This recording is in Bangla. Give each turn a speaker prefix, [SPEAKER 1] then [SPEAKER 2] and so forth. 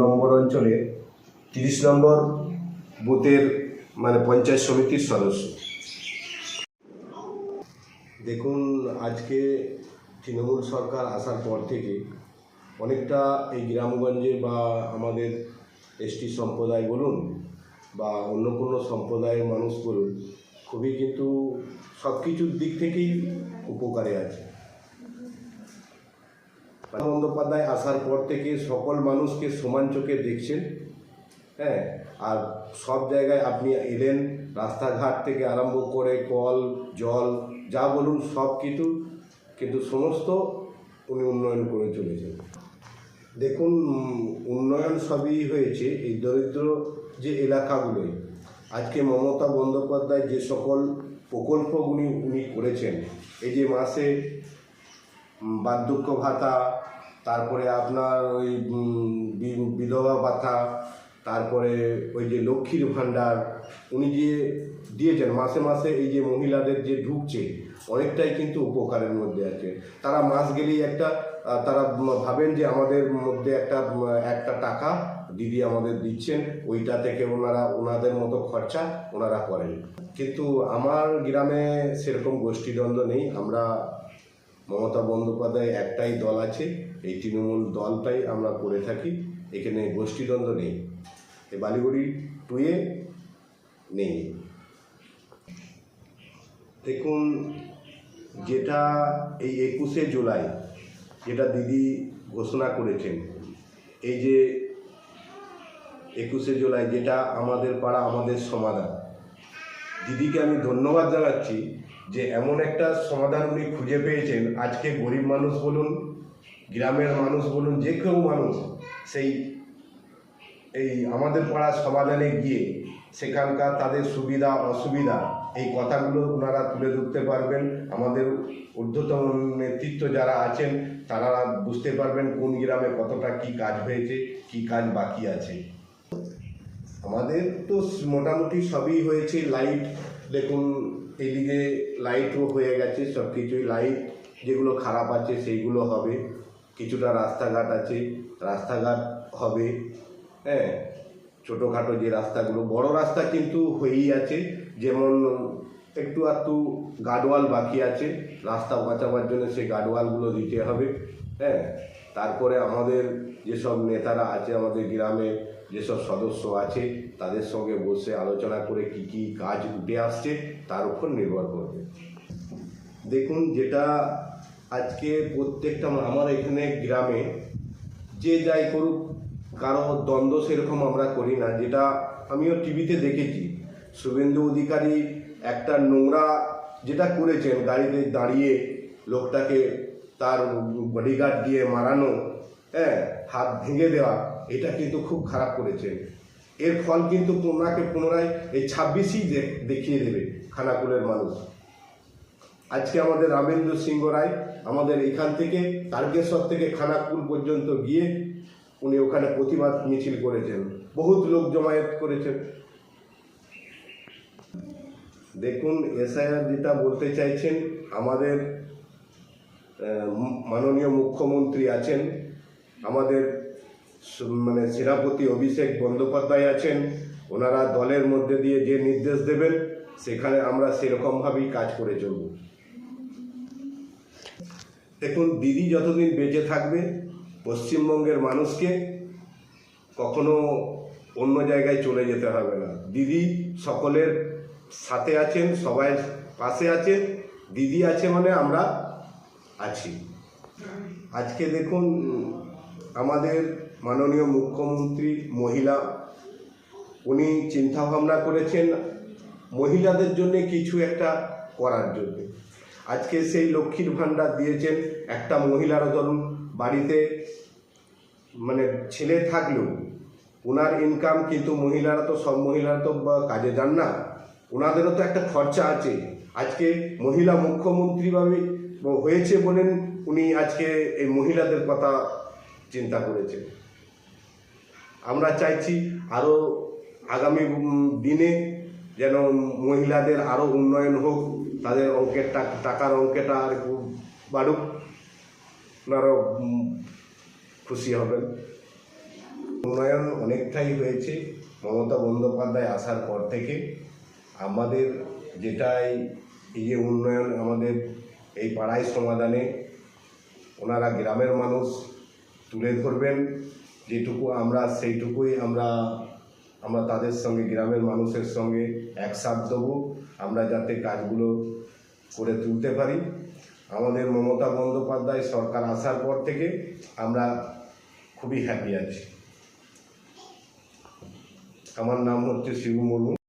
[SPEAKER 1] নম্বর অঞ্চলে তিরিশ নম্বর বুথের মানে পঞ্চায়েত সমিতির সদস্য। দেখুন, আজকে তৃণমূল সরকার আসার পর থেকে অনেকটা এই গ্রামগঞ্জে বা আমাদের এসটি সম্প্রদায় বলুন বা অন্য কোনো সম্প্রদায়ের মানুষ বলুন, খুবই কিন্তু সব কিছুর দিক থেকেই উপকারে আছে। বন্দ্যোপাধ্যায় আসার পর থেকে সকল মানুষকে সমান চোখে দেখছেন হ্যাঁ? আর সব জায়গায় আপনি এলেন, রাস্তাঘাট থেকে আরম্ভ করে কল, জল, যা বলুন সব কিছু, কিন্তু সমস্ত উনি উন্নয়ন করে চলেছেন। দেখুন উন্নয়ন সবই হয়েছে এই দরিদ্র যে এলাকাগুলোই আজকে মমতা বন্দ্যোপাধ্যায় যে সকল প্রকল্পগুলি উনি করেছেন, এই যে মাসে বার্ধক্য ভাতা, তারপরে আপনার ওই বিধবা ভাতা, তারপরে ওই যে লক্ষ্মীর ভাণ্ডার, উনি যে দিয়েছেন, মাসে মাসে এই যে মহিলাদের যে ঢুকছে, অনেকটাই কিন্তু উপকারের মধ্যে আছে। তারা মাস গেলেই একটা তারা ভাবেন যে আমাদের মধ্যে একটা একটা টাকা দিদি আমাদের দিচ্ছেন, ওইটা থেকে ওনারা, ওনাদের মতো খরচা ওনারা করেন। কিন্তু আমার গ্রামে সেরকম গোষ্ঠীদ্বন্দ্ব নেই, আমরা মমতা বন্দ্যোপাধ্যায় একটাই দল আছে, এই তৃণমূল দলটাই আমরা করে থাকি। এখানে গোষ্ঠীদ্বন্দ্ব নেই। এই বালিগুড়ি টুয়ে নেই। দেখুন, যেটা এই একুশে জুলাই, যেটা দিদি ঘোষণা করেছেন, এই যে একুশে জুলাই, যেটা আমাদের পাড়া, আমাদের সমাধান। দিদিকে আমি ধন্যবাদ জানাচ্ছি। যে এমন একটা সমাধান উনি খুঁজে পেয়েছেন। আজকে গরিব মানুষ বলুন, গ্রামের মানুষ বলুন, যে কেউ মানুষ সেই এই আমাদের পাড়া সমাধানে গিয়ে সেখানকার তাদের সুবিধা, অসুবিধা, এই কথাগুলো ওনারা তুলে ধরতে পারবেন। আমাদের ঊর্ধ্বতম নেতৃত্ব যারা আছেন, তারা বুঝতে পারবেন কোন গ্রামে কতটা কি কাজ হয়েছে, কি কাজ বাকি আছে। আমাদের তো মোটামুটি সবই হয়েছে, লাইট, দেখুন এইদিকে লাইটও হয়ে গেছে সব কিছুই লাইট যেগুলো খারাপ আছে সেইগুলো হবে। কিছুটা রাস্তাঘাট আছে, রাস্তাঘাট হবে। হ্যাঁ ছোটোখাটো যে রাস্তাগুলো, বড় রাস্তা কিন্তু হয়েই আছে। যেমন একটু একটু গার্ডওয়াল বাকি আছে, রাস্তা বাঁচাবার জন্য সেই গার্ডওয়ালগুলো দিতে হবে। হ্যাঁ তারপরে আমাদের যেসব নেতারা আছে আমাদের গ্রামে যেসব সদস্য আছে, তাদের সঙ্গে বসে আলোচনা করে কি কি কাজ উঠে আসছে, তার উপর নির্ভর করবে। দেখুন, যেটা আজকে প্রত্যেকটা আমার এখানে গ্রামে যে যাই করুক, কারও দ্বন্দ্ব সেরকম আমরা করি না। যেটা আমিও টিভিতে দেখেছি, শুভেন্দু অধিকারী একটা নোংরা যেটা করেছেন, গাড়িতে দাঁড়িয়ে লোকটাকে তার বডিগার্ড দিয়ে মারানো হ্যাঁ হাত ভেঙে দেওয়া এটা কিন্তু খুব খারাপ করেছেন এর ফল কিন্তু ওনাকে পুনরায় এই ছাব্বিশই দেখিয়ে দেবে, খানাকুলের মানুষ। আজকে আমাদের রামেন্দ্র সিংহ রায় আমাদের এখান থেকে, তারকেশ্বর থেকে খানাকুল পর্যন্ত গিয়ে উনি ওখানে প্রতিবাদ মিছিল করেছেন। বহুত লোক জমায়েত করেছেন। দেখুন, এসআইআর যেটা বলতে চাইছেন, আমাদের মাননীয় মুখ্যমন্ত্রী আছেন। আমাদের মানে সেনাপতি অভিষেক বন্দ্যোপাধ্যায় আছেন, ওনারা দলের মধ্যে দিয়ে যে নির্দেশ দেবেন, সেখানে আমরা সেরকমভাবেই কাজ করে চলব। দেখুন, দিদি যতদিন বেঁচে থাকবে, পশ্চিমবঙ্গের মানুষকে কখনো অন্য জায়গায় চলে যেতে হবে না। দিদি সকলের সাথে আছেন, সবাই পাশে আছে, দিদি আছে মানে আমরা আছি। আজকে দেখুন, আমাদের মাননীয় মুখ্যমন্ত্রী মহিলা, উনি চিন্তা ভাবনা করেছেন মহিলাদের জন্য কিছু একটা করার জন্য। আজকে সেই লক্ষ্মীর ভাণ্ডার দিয়েছেন একটা মহিলারও ধরুন বাড়িতে মানে ছেলে থাকলেও ওনার ইনকাম কিন্তু মহিলারা তো, সব মহিলারা তো কাজে যান না। ওনাদেরও তো একটা খরচা আছে। আজকে মহিলা মুখ্যমন্ত্রী ভাবে হয়েছে বলেন উনি আজকে এই মহিলাদের কথা চিন্তা করেছেন। আমরা চাইছি আরও আগামী দিনে যেন মহিলাদের আরও উন্নয়ন হোক, তাদের অঙ্কের টাকার অঙ্কেটা আর বাড়ুক। ওনারাও খুশি হবেন। উন্নয়ন অনেকটাই হয়েছে, মমতা বন্দ্যোপাধ্যায় আসার পর থেকে। আমাদের যেটাই, এই যে উন্নয়ন আমাদের এই পাড়ায় সমাধানে, ওনারা গ্রামের মানুষ, তুলে ধরবেন। যেটুকু আমরা, সেইটুকুই আমরা আমরা তাদের সঙ্গে, গ্রামের মানুষের সঙ্গে একসাথ দেবো। আমরা যাতে কাজগুলো করে তুলতে পারি। আমাদের মমতা বন্দ্যোপাধ্যায় সরকার আসার পর থেকে আমরা খুবই হ্যাপি আছি। আমার নাম হচ্ছে শিবু মুর্মু।